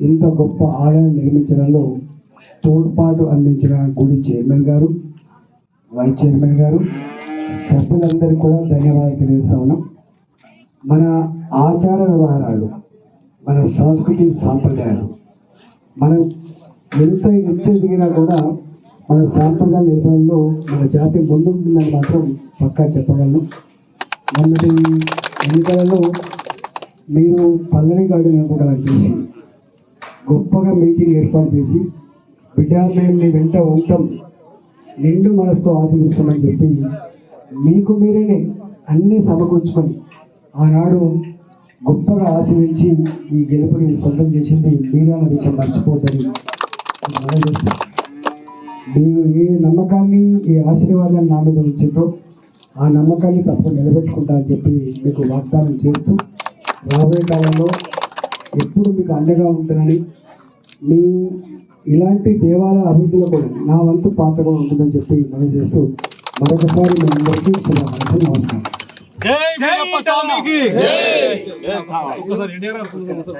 ఇంత గొప్ప ఆలయం నిర్మించడంలో తోడ్పాటు అందించిన గుడి చైర్మన్ గారు వైస్ చైర్మన్ గారు సభ్యులందరికీ కూడా ధన్యవాదాలు తెలియజేస్తా ఉన్నాం. మన ఆచార వ్యవహారాలు మన సంస్కృతి సాంప్రదాయాలు మనం ఎంత ఎంత ఎదిగినా కూడా మన సాంప్రదాయ నిర్వహణలో మన జాతి ముందుంటుందని మాత్రం పక్కా చెప్పగలను. మొన్నటి ఎన్నికలలో మీరు పల్లవి గార్డెన్ ఏర్పాటు చేసి గొప్పగా మీటింగ్ ఏర్పాటు చేసి బిడ్డ మేము వెంట ఉంటాం. నిండు మనసుతో ఆశీర్విస్తామని చెప్పి మీకు మీరేనే అన్నీ సమకూర్చుకొని ఆనాడు గొప్పగా ఆశీర్వించి ఈ గెలుపుని సొంతం చేసింది మీరే అన్న విషయం మర్చిపోద్దని మీరు ఏ నమ్మకాన్ని ఏ ఆశీర్వాదాన్ని నా మీద ఉంచారో ఆ నమ్మకాన్ని తప్ప నిలబెట్టుకుంటా అని చెప్పి మీకు వాగ్దానం చేస్తూ రాబోయే కాలంలో ఎప్పుడు మీకు అండగా ఉంటుందని మీ ఇలాంటి దేవాలయ అభివృద్ధిలో కూడా నా వంతు పాత్ర కూడా ఉంటుందని చెప్పి మనం చేస్తూ మరొకసారి మీ అందరికీ శుభాకాంక్షలు నమస్కారం.